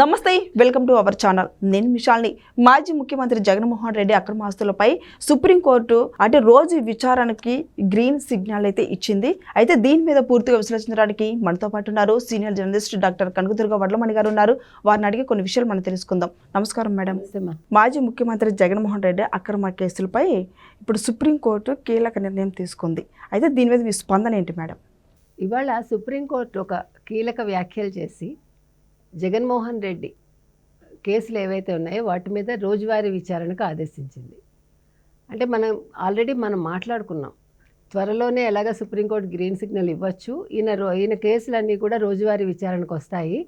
నమస్తే welcome to our channel. నేను మిషాల్ని. మాజీ ముఖ్యమంత్రి జగన్మోహన్ రెడ్డి అక్రమాస్తులపై సుప్రీంకోర్టు అంటే రోజు విచారణకి గ్రీన్ సిగ్నల్ అయితే ఇచ్చింది. అయితే దీని మీద పూర్తిగా విశ్లేషించడానికి మనతో పాటు ఉన్నారు senior journalist doctor Kanakadurga Vadlamani garu ఉన్నారు. వారిని అడిగి కొన్ని విషయాలు మనం తెలుసుకుందాం. నమస్కారం మేడం. మాజీ ముఖ్యమంత్రి జగన్మోహన్ రెడ్డి అక్రమ కేసులపై ఇప్పుడు సుప్రీంకోర్టు కీలక నిర్ణయం తీసుకుంది. అయితే దీని మీద మీ స్పందన ఏంటి మేడం? ఇవాళ సుప్రీంకోర్టు ఒక కీలక వ్యాఖ్యలు చేసి జగన్మోహన్ రెడ్డి కేసులు ఏవైతే ఉన్నాయో వాటి మీద రోజువారీ విచారణకు ఆదేశించింది. అంటే మనం ఆల్రెడీ మనం మాట్లాడుకున్నాం. త్వరలోనే ఎలాగ సుప్రీంకోర్టు గ్రీన్ సిగ్నల్ ఇవ్వచ్చు. ఈయన రో ఈయన కేసులన్నీ కూడా రోజువారీ విచారణకు వస్తాయి.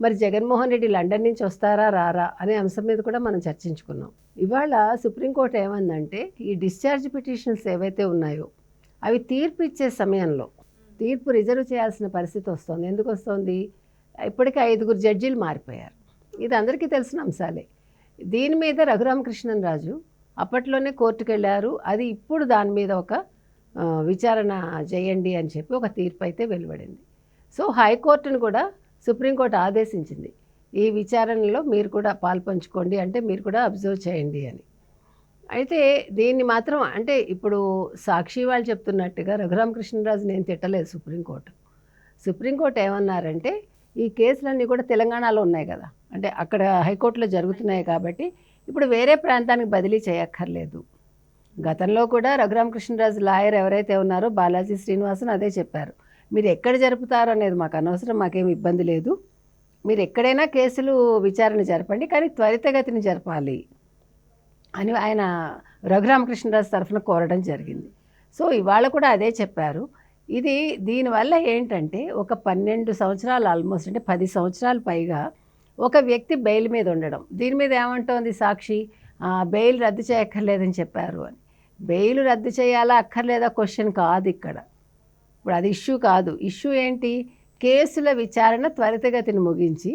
మరి జగన్మోహన్ రెడ్డి లండన్ నుంచి వస్తారా రారా అనే అంశం మీద కూడా మనం చర్చించుకున్నాం. ఇవాళ సుప్రీంకోర్టు ఏమందంటే ఈ డిశ్చార్జ్ పిటిషన్స్ ఏవైతే ఉన్నాయో అవి తీర్పు ఇచ్చే సమయంలో తీర్పు రిజర్వ్ చేయాల్సిన పరిస్థితి వస్తుంది. ఎందుకు వస్తుంది? ఇప్పటికే ఐదుగురు జడ్జీలు మారిపోయారు. ఇది అందరికీ తెలిసిన అంశాలే. దీని మీద రఘురామకృష్ణన్ రాజు అప్పట్లోనే కోర్టుకు వెళ్ళారు అది ఇప్పుడు దాని మీద ఒక విచారణ చేయండి అని చెప్పి ఒక తీర్పు అయితే వెలువడింది. సో హైకోర్టును కూడా సుప్రీంకోర్టు ఆదేశించింది. ఈ విచారణలో మీరు కూడా పాల్పంచుకోండి అంటే మీరు కూడా అబ్జర్వ్ చేయండి అని. అయితే దీన్ని మాత్రం అంటే ఇప్పుడు సాక్షి వాళ్ళు చెప్తున్నట్టుగా రఘురామకృష్ణరాజు నేను తిట్టలేదు సుప్రీంకోర్టు. సుప్రీంకోర్టు ఏమన్నారంటే ఈ కేసులన్నీ కూడా తెలంగాణలో ఉన్నాయి కదా. అంటే అక్కడ హైకోర్టులో జరుగుతున్నాయి కాబట్టి ఇప్పుడు వేరే ప్రాంతానికి బదిలీ చేయక్కర్లేదు. గతంలో కూడా రఘురామకృష్ణరాజు లాయర్ ఎవరైతే ఉన్నారో బాలాజీ శ్రీనివాసన్ అదే చెప్పారు. మీరు ఎక్కడ జరుపుతారు అనేది మాకు అనవసరం మాకేం ఇబ్బంది లేదు. మీరు ఎక్కడైనా కేసులు విచారణ జరపండి కానీ త్వరితగతిని జరపాలి అని ఆయన రఘురామకృష్ణరాజు తరఫున కోరడం జరిగింది. సో ఇవాళ కూడా అదే చెప్పారు. ఇది దీనివల్ల ఏంటంటే ఒక పన్నెండు సంవత్సరాలు ఆల్మోస్ట్ అంటే పది సంవత్సరాలు పైగా ఒక వ్యక్తి బెయిల్ మీద ఉండడం. దీని మీద ఏమంటోంది సాక్షి? బెయిల్ రద్దు చేయక్కర్లేదని చెప్పారు అని. బెయిల్ రద్దు చేయాలా అక్కర్లేదా క్వశ్చన్ కాదు ఇక్కడ. ఇప్పుడు అది ఇష్యూ కాదు. ఇష్యూ ఏంటి? కేసుల విచారణ త్వరితగతిని ముగించి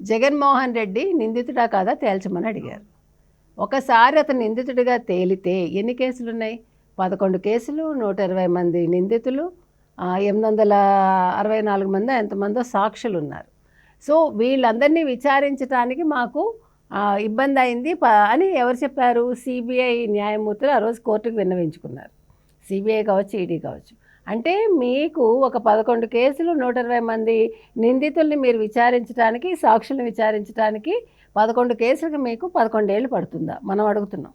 జగన్మోహన్ రెడ్డి నిందితుడా కాదా తేల్చమని అడిగారు. ఒకసారి అతను నిందితుడిగా తేలితే ఎన్ని కేసులు ఉన్నాయి పదకొండు కేసులు నూట ఇరవై మంది నిందితులు ఎనిమిది వందల అరవై నాలుగు మంది ఎంతమందో సాక్షులు ఉన్నారు సో వీళ్ళందరినీ విచారించడానికి మాకు ఇబ్బంది అయింది ప అని ఎవరు చెప్పారు? సిబిఐ న్యాయమూర్తులు ఆ రోజు కోర్టుకు విన్నవించుకున్నారు. సిబిఐ కావచ్చు ఈడీ కావచ్చు. అంటే మీకు ఒక పదకొండు కేసులు నూట ఇరవై మంది నిందితుల్ని మీరు విచారించడానికి సాక్షుల్ని విచారించడానికి పదకొండు కేసులకు మీకు పదకొండేళ్ళు పడుతుందా? మనం అడుగుతున్నాం.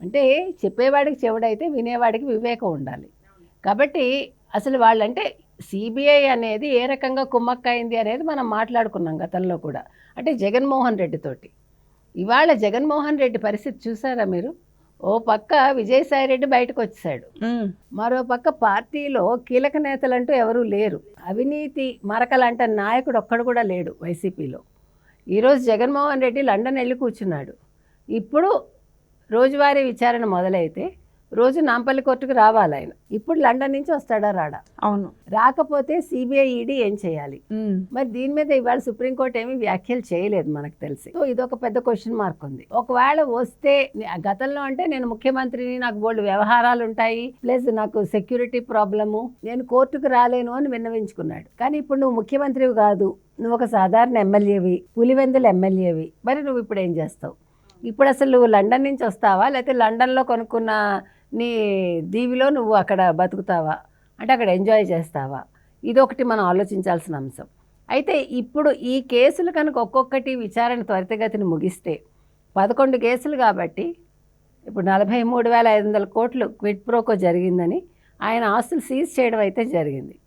అంటే చెప్పేవాడికి చెవుడైతే వినేవాడికి వివేకం ఉండాలి. కాబట్టి అసలు వాళ్ళంటే సిబిఐ అనేది ఏ రకంగా కుమ్మక్కైంది అనేది మనం మాట్లాడుకున్నాం గతంలో కూడా. అంటే జగన్మోహన్ రెడ్డి తోటి. ఇవాళ జగన్మోహన్ రెడ్డి పరిస్థితి చూసారా మీరు? ఓ పక్క విజయసాయి రెడ్డి బయటకు వచ్చేసాడు మరో పక్క పార్టీలో కీలక నేతలంటూ ఎవరూ లేరు. అవినీతి మరకలంట నాయకుడు ఒక్కడు కూడా లేడు వైసీపీలో. ఈరోజు జగన్మోహన్ రెడ్డి లండన్ వెళ్ళి కూర్చున్నాడు. ఇప్పుడు రోజువారీ విచారణ మొదలైతే రోజు నాంపల్లి కోర్టుకు రావాలి ఆయన. ఇప్పుడు లండన్ నుంచి వస్తాడా రాడా? అవును. రాకపోతే సిబిఐ ఈడీ ఏం చేయాలి? మరి దీని మీద ఇవాళ సుప్రీంకోర్టు ఏమీ వ్యాఖ్యలు చేయలేదు మనకు తెలిసి. సో ఇది ఒక పెద్ద క్వశ్చన్ మార్క్ ఉంది. ఒకవేళ వస్తే గతంలో అంటే నేను ముఖ్యమంత్రిని నాకు బోల్డ్ వ్యవహారాలు ఉంటాయి ప్లస్ నాకు సెక్యూరిటీ ప్రాబ్లము నేను కోర్టుకు రాలేను అని విన్నవించుకున్నాడు. కానీ ఇప్పుడు నువ్వు ముఖ్యమంత్రివి కాదు నువ్వు ఒక సాధారణ ఎమ్మెల్యేవి పులివెందుల ఎమ్మెల్యేవి మరి నువ్వు ఇప్పుడు ఏం చేస్తావు? ఇప్పుడు అసలు నువ్వు లండన్ నుంచి వస్తావా? లేకపోతే లండన్లో కొనుక్కున్న నీ దీవిలో నువ్వు అక్కడ బతుకుతావా? అంటే అక్కడ ఎంజాయ్ చేస్తావా? ఇదొకటి మనం ఆలోచించాల్సిన అంశం. అయితే ఇప్పుడు ఈ కేసులు కనుక ఒక్కొక్కటి విచారణ త్వరితగతిని ముగిస్తే పదకొండు కేసులు కాబట్టి ఇప్పుడు నలభై మూడు వేల ఐదు వందల కోట్లు క్విడ్ ప్రోకో జరిగిందని ఆయన ఆస్తులు సీజ్ చేయడం అయితే జరిగింది.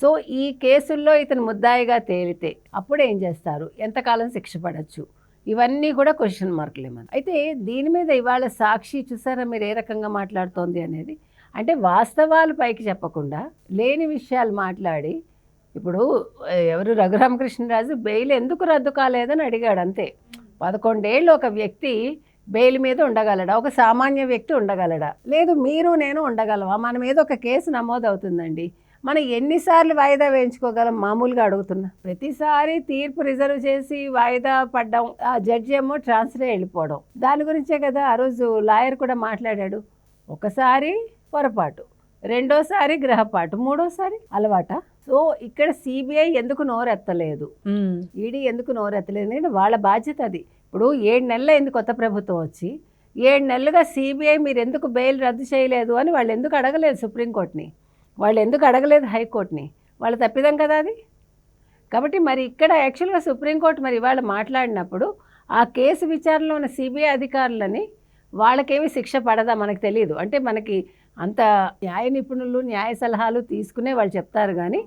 సో ఈ కేసుల్లో ఇతను ముద్దాయిగా తేలితే అప్పుడు ఏం చేస్తారు? ఎంతకాలం శిక్ష పడచ్చు? ఇవన్నీ కూడా క్వశ్చన్ మార్కులే మనం అయితే దీని మీద ఇవాళ సాక్షి చూసారా మీరు ఏ రకంగా మాట్లాడుతోంది అనేది? అంటే వాస్తవాలు పైకి చెప్పకుండా లేని విషయాలు మాట్లాడి ఇప్పుడు ఎవరు రఘురామకృష్ణరాజు బెయిల్ ఎందుకు రద్దు కాలేదని అడిగాడు అంతే. పదకొండేళ్ళు ఒక వ్యక్తి బెయిల్ మీద ఉండగలడా? ఒక సామాన్య వ్యక్తి ఉండగలడా? లేదు మీరు నేను ఉండగలవా? మన మీద ఒక కేసు నమోదు అవుతుందండి మనం ఎన్నిసార్లు వాయిదా వేయించుకోగలం? మామూలుగా అడుగుతున్నా. ప్రతిసారి తీర్పు రిజర్వ్ చేసి వాయిదా పడ్డం ఆ జడ్జి ఏమో ట్రాన్స్ఫర్ వెళ్ళిపోవడం. దాని గురించే కదా ఆ రోజు లాయర్ కూడా మాట్లాడాడు. ఒకసారి పొరపాటు రెండోసారి గ్రహపాటు మూడోసారి అలవాట? సో ఇక్కడ సిబిఐ ఎందుకు నోరెత్తలేదు? ఈడీ ఎందుకు నోరెత్తలేదు ఎందుకంటే వాళ్ళ బాధ్యత అది. ఇప్పుడు ఏడు నెలలు అయింది కొత్త ప్రభుత్వం వచ్చి. ఏడు నెలలుగా సిబిఐ మీరు ఎందుకు బెయిల్ రద్దు చేయలేదు అని వాళ్ళు ఎందుకు అడగలేదు సుప్రీంకోర్టుని? వాళ్ళు ఎందుకు అడగలేదు హైకోర్టుని? వాళ్ళు తప్పిదం కదా అది? కాబట్టి మరి ఇక్కడ యాక్చువల్గా సుప్రీంకోర్టు మరి ఇవాళ మాట్లాడినప్పుడు ఆ కేసు విచారణలో ఉన్న సిబిఐ అధికారులని వాళ్ళకేమీ శిక్ష పడదా మనకు తెలియదు అంటే మనకి అంత న్యాయ నిపుణులు న్యాయ సలహాలు తీసుకునే వాళ్ళు చెప్తారు కానీ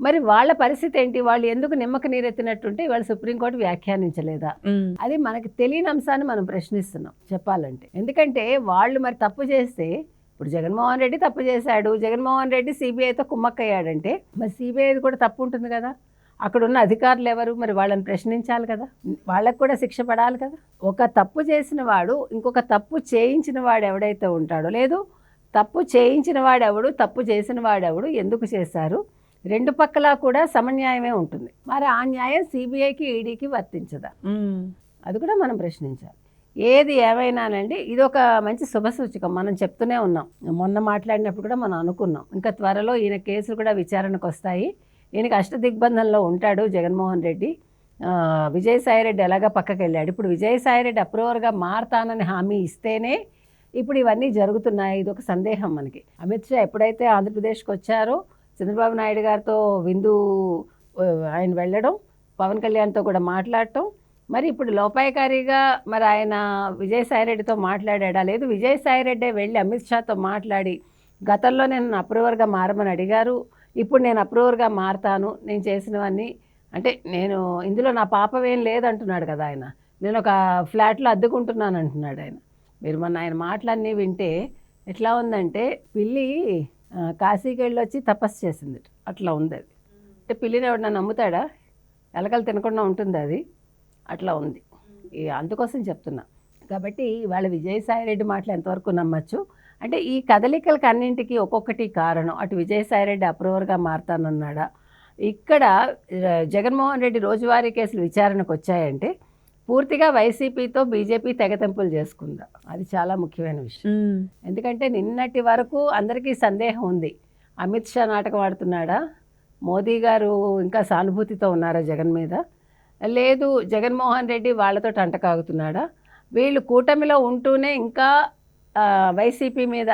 మరి వాళ్ళ పరిస్థితి ఏంటి? వాళ్ళు ఎందుకు నిమ్మక నీరెత్తినట్టుంటే ఇవాళ సుప్రీంకోర్టు వ్యాఖ్యానించలేదా? అది మనకి తెలియని అంశాన్ని మనం ప్రశ్నిస్తున్నాం చెప్పాలంటే. ఎందుకంటే వాళ్ళు మరి తప్పు చేస్తే ఇప్పుడు జగన్మోహన్ రెడ్డి తప్పు చేశాడు జగన్మోహన్ రెడ్డి సిబిఐతో కుమ్మక్కయ్యాడంటే మరి సిబిఐది కూడా తప్పు ఉంటుంది కదా. అక్కడ ఉన్న అధికారులు ఎవరు? మరి వాళ్ళని ప్రశ్నించాలి కదా. వాళ్ళకు కూడా శిక్ష పడాలి కదా. ఒక తప్పు చేసిన వాడు ఇంకొక తప్పు చేయించిన వాడు ఎవడైతే ఉంటాడో లేదు తప్పు చేయించిన వాడెవడు తప్పు చేసిన వాడెవడు ఎందుకు చేశారు? రెండు పక్కలా కూడా సమన్యాయమే ఉంటుంది. మరి ఆ న్యాయం సిబిఐకి ఈడీకి వర్తించదా? అది కూడా మనం ప్రశ్నించాలి. ఏది ఏమైనానండి ఇది ఒక మంచి శుభసూచకం మనం చెప్తూనే ఉన్నాం. మొన్న మాట్లాడినప్పుడు కూడా మనం అనుకున్నాం. ఇంకా త్వరలో ఈయన కేసులు కూడా విచారణకు వస్తాయి. ఈయనకి అష్టదిగ్బంధంలో ఉంటాడు జగన్మోహన్ రెడ్డి. విజయసాయిరెడ్డి ఎలాగా పక్కకి వెళ్ళాడు ఇప్పుడు విజయసాయిరెడ్డి అప్రూవర్గా మారతానని హామీ ఇస్తేనే ఇప్పుడు ఇవన్నీ జరుగుతున్నాయి. ఇది ఒక సందేహం మనకి. అమిత్ షా ఎప్పుడైతే ఆంధ్రప్రదేశ్కి వచ్చారో చంద్రబాబు నాయుడు గారితో విందు ఆయన వెళ్ళడం పవన్ కళ్యాణ్తో కూడా మాట్లాడటం మరి ఇప్పుడు లోపాయకారిగా మరి ఆయన విజయసాయిరెడ్డితో మాట్లాడాడా? లేదు విజయసాయిరెడ్డి వెళ్ళి అమిత్ షాతో మాట్లాడి గతంలో నేను అప్రూవర్గా మారమని అడిగారు ఇప్పుడు నేను అప్రూవర్గా మారతాను నేను చేసినవన్నీ అంటే నేను ఇందులో నా పాపమేం లేదంటున్నాడు కదా ఆయన. నేను ఒక ఫ్లాట్లో అద్దుకుంటున్నాను అంటున్నాడు ఆయన. మీరు మొన్న ఆయన మాటలన్నీ వింటే ఎట్లా ఉందంటే పిల్లి కాశీకెళ్ళి కాశీకి వెళ్ళి వచ్చి తపస్సు చేసింది. అట్లా ఉంది అది. అంటే పిల్లిని ఎవడన్నా నమ్ముతాడా? ఎలకలు తినకుండా ఉంటుంది అది? అట్లా ఉంది. అందుకోసం చెప్తున్నా. కాబట్టి వాళ్ళ విజయసాయిరెడ్డి మాటలు ఎంతవరకు నమ్మచ్చు? అంటే ఈ కదలికలకు అన్నింటికి ఒక్కొక్కటి కారణం. అటు విజయసాయిరెడ్డి అప్రూవర్గా మారుతానన్నాడా? ఇక్కడ జగన్మోహన్ రెడ్డి రోజువారీ కేసులు విచారణకు వచ్చాయంటే పూర్తిగా వైసీపీతో బీజేపీ తెగతెంపులు చేసుకుందా? అది చాలా ముఖ్యమైన విషయం. ఎందుకంటే నిన్నటి వరకు అందరికీ సందేహం ఉంది. అమిత్ షా నాటకం ఆడుతున్నాడా? మోదీ గారు ఇంకా సానుభూతితో ఉన్నారా జగన్ మీద? లేదు జగన్మోహన్ రెడ్డి వాళ్ళతో అంటకాగుతున్నాడా వీళ్ళు కూటమిలో ఉంటూనే ఇంకా వైసీపీ మీద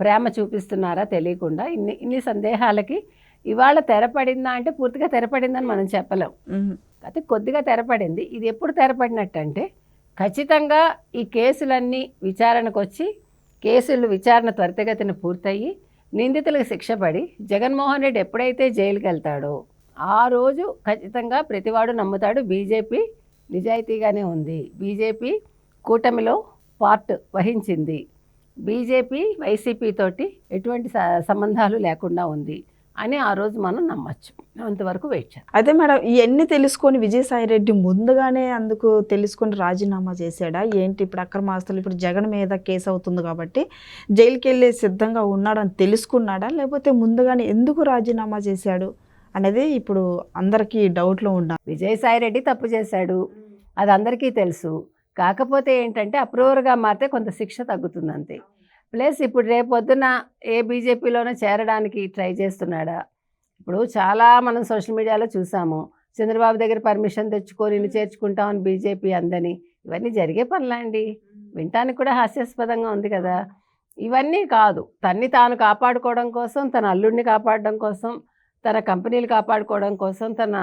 ప్రేమ చూపిస్తున్నారా తెలియకుండా? ఇన్ని ఇన్ని సందేహాలకి ఇవాళ తెరపడిందా అంటే పూర్తిగా తెరపడిందని మనం చెప్పలేం. అయితే కొద్దిగా తెరపడింది. ఇది ఎప్పుడు తెరపడినట్టు అంటే ఖచ్చితంగా ఈ కేసులన్నీ విచారణకు వచ్చి కేసులు విచారణ త్వరితగతిన పూర్తయి నిందితులకు శిక్ష పడి జగన్మోహన్ రెడ్డి ఎప్పుడైతే జైలుకి వెళ్తాడో ఆ రోజు ఖచ్చితంగా ప్రతివాడు నమ్ముతాడు బీజేపీ నిజాయితీగానే ఉంది. బీజేపీ కూటమిలో పార్ట్ వహించింది. బీజేపీ వైసీపీ తోటి ఎటువంటి సంబంధాలు లేకుండా ఉంది అని ఆ రోజు మనం నమ్మచ్చు. అంతవరకు వెయిట్ చేద్దాం. అయితే మేడం ఇవన్నీ తెలుసుకొని విజయసాయి రెడ్డి ముందుగానే అందుకు తెలుసుకొని రాజీనామా చేశాడా? ఏంటి ఇప్పుడు అక్రమాస్తులు? ఇప్పుడు జగన్ మీద కేసు అవుతుంది కాబట్టి జైలుకి వెళ్ళే సిద్ధంగా ఉన్నాడని తెలుసుకున్నాడా? లేకపోతే ముందుగానే ఎందుకు రాజీనామా చేశాడు? అనేది ఇప్పుడు అందరికీ డౌట్లో ఉన్నా విజయసాయి రెడ్డి తప్పు చేశాడు. అది అందరికీ తెలుసు. కాకపోతే ఏంటంటే అప్రూవర్గా మారితే కొంత శిక్ష తగ్గుతుంది అంతే ప్లస్ ఇప్పుడు రేపొద్దున ఏ బీజేపీలోనో చేరడానికి ట్రై చేస్తున్నాడా? ఇప్పుడు చాలా మనం సోషల్ మీడియాలో చూసాము. చంద్రబాబు దగ్గర పర్మిషన్ తెచ్చుకొని నిన్ను చేర్చుకుంటామని బీజేపీ అందని. ఇవన్నీ జరిగే పనులా అండి? వినటానికి కూడా హాస్యాస్పదంగా ఉంది కదా. ఇవన్నీ కాదు. తన్ని తాను కాపాడుకోవడం కోసం తన అల్లుడిని కాపాడడం కోసం తన కంపెనీలు కాపాడుకోవడం కోసం తన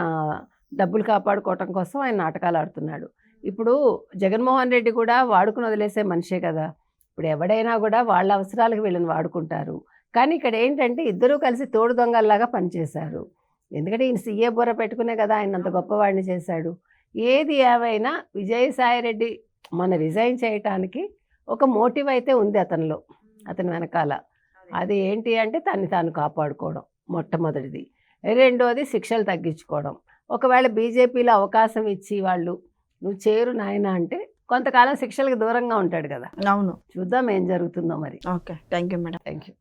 డబ్బులు కాపాడుకోవటం కోసం ఆయన నాటకాలు ఆడుతున్నాడు ఇప్పుడు జగన్మోహన్ రెడ్డి కూడా వాడుకుని వదిలేసే మనిషే కదా. ఇప్పుడు ఎవడైనా కూడా వాళ్ళ అవసరాలకు వీళ్ళని వాడుకుంటారు. కానీ ఇక్కడ ఏంటంటే ఇద్దరూ కలిసి తోడు దొంగల్లాగా పనిచేశారు. ఎందుకంటే ఈయన సీఏ బుర్ర పెట్టుకునే కదా ఆయన అంత గొప్పవాడిని చేశాడు. ఏది ఏమైనా విజయసాయిరెడ్డి మన రిజైన్ చేయటానికి ఒక మోటివ్ అయితే ఉంది అతనిలో అతని వెనకాల. అది ఏంటి అంటే తన్ని తాను కాపాడుకోవడం. మొట్టమొదటిది. రెండోది శిక్షలు తగ్గించుకోవడం. ఒకవేళ బీజేపీలో అవకాశం ఇచ్చి వాళ్ళు నువ్వు చేరు నాయన అంటే కొంతకాలం శిక్షలకు దూరంగా ఉంటాడు కదా. అవును. చూద్దాం ఏం జరుగుతుందో మరి. Okay. Thank you madam. Thank you